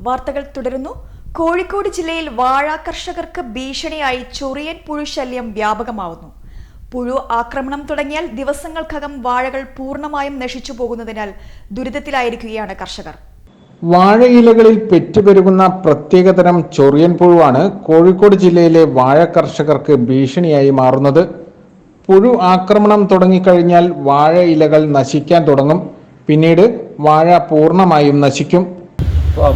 വാർത്തകൾ തുടരുന്നു. കോഴിക്കോട് ജില്ലയിൽ വാഴ കർഷകർക്ക് ഭീഷണിയായി ചൊറിയൻ പുഴു ശല്യം വ്യാപകമാവുന്നു. പുഴു ആക്രമണം തുടങ്ങിയാൽ ദിവസങ്ങൾക്കകം വാഴകൾ പൂർണമായും നശിച്ചു പോകുന്നതിനാൽ ദുരിതത്തിലായിരിക്കുകയാണ് കർഷകർ. വാഴയിലകളിൽ പെറ്റുപെരുകുന്ന പ്രത്യേകതരം ചൊറിയൻ പുഴുവാണ് കോഴിക്കോട് ജില്ലയിലെ വാഴ കർഷകർക്ക് ഭീഷണിയായി മാറുന്നത്. പുഴു ആക്രമണം തുടങ്ങിക്കഴിഞ്ഞാൽ വാഴ ഇലകൾ നശിക്കാൻ തുടങ്ങും. പിന്നീട് വാഴ പൂർണമായും നശിക്കും.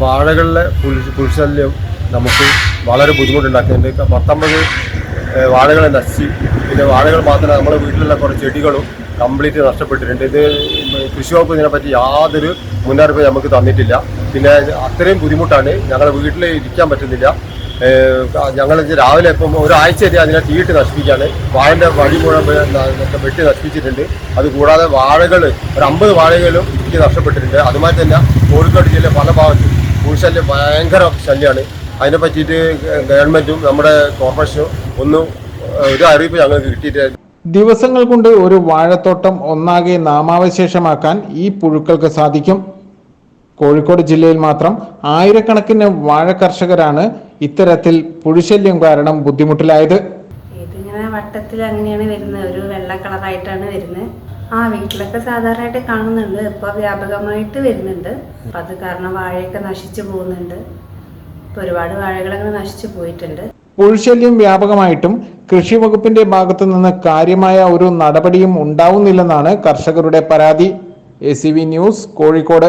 വാഴകളിലെ പുൽ പുൽശല്യം നമുക്ക് വളരെ ബുദ്ധിമുട്ടുണ്ടാക്കുന്നുണ്ട്. പത്തൊമ്പത് വാഴകളെ നശിച്ച്. പിന്നെ വാഴകൾ മാത്രമല്ല നമ്മുടെ വീട്ടിലുള്ള കുറേ ചെടികളും കംപ്ലീറ്റ് നഷ്ടപ്പെട്ടിട്ടുണ്ട്. ഇത് കൃഷി വകുപ്പ് ഇതിനെപ്പറ്റി യാതൊരു മുന്നറിയിപ്പ് നമുക്ക് തന്നിട്ടില്ല. പിന്നെ അത്രയും ബുദ്ധിമുട്ടാണ്. ഞങ്ങളുടെ വീട്ടിൽ ഇരിക്കാൻ പറ്റുന്നില്ല. ഞങ്ങൾ രാവിലെ ഇപ്പം ഒരാഴ്ചയായിട്ട് അതിനെ തീയിട്ട് നശിപ്പിക്കുകയാണ്. വാഴന്റെ വഴി മുഴുവൻ വെട്ടി നശിപ്പിച്ചിട്ടുണ്ട്. അതുകൂടാതെ വാഴകൾ ഒരു അമ്പത് വാഴകളും എനിക്ക് നഷ്ടപ്പെട്ടിട്ടുണ്ട്. അതുമാതിരി തന്നെ കോഴിക്കോട് ജില്ലയിലെ പല ഭാഗത്തും ഭൂശല്യം ഭയങ്കര ശല്യമാണ് അതിനെ പറ്റിയിട്ട് ഗവൺമെന്റും നമ്മുടെ കോർപ്പറേഷനും ഒന്നും ഒരു അറിയിപ്പ് ഞങ്ങൾക്ക് കിട്ടിയിട്ട് ദിവസങ്ങൾ കൊണ്ട് ഒരു വാഴത്തോട്ടം ഒന്നാകെ നാമാവശേഷമാക്കാൻ ഈ പുഴുക്കൾക്ക് സാധിക്കും. കോഴിക്കോട് ജില്ലയിൽ മാത്രം ആയിരക്കണക്കിന് വാഴ കർഷകരാണ് ഇത്തരത്തിൽ പുഴുശല്യം കാരണം ബുദ്ധിമുട്ടിലായത്. ഇതിങ്ങനെ വട്ടത്തിൽ അങ്ങനെയാണ് വരുന്നത്. ഒരു വെള്ള കളറായിട്ടാണ് വരുന്നത്. ആ വീട്ടിലൊക്കെ സാധാരണയായിട്ട് കാണുന്നുണ്ട്. ഇപ്പോൾ വ്യാപകമായിട്ട് വരുന്നുണ്ട്. അപ്പം അത് കാരണം വാഴയൊക്കെ നശിച്ചു പോകുന്നുണ്ട്. ഇപ്പോൾ ഒരുപാട് വാഴകളങ്ങനെ നശിച്ചു പോയിട്ടുണ്ട്. പുഴുശല്യം വ്യാപകമായിട്ടും കൃഷി വകുപ്പിന്റെ ഭാഗത്തു നിന്ന് കാര്യമായ ഒരു നടപടിയും ഉണ്ടാവുന്നില്ലെന്നാണ് കർഷകരുടെ പരാതി. A news Kozhikode.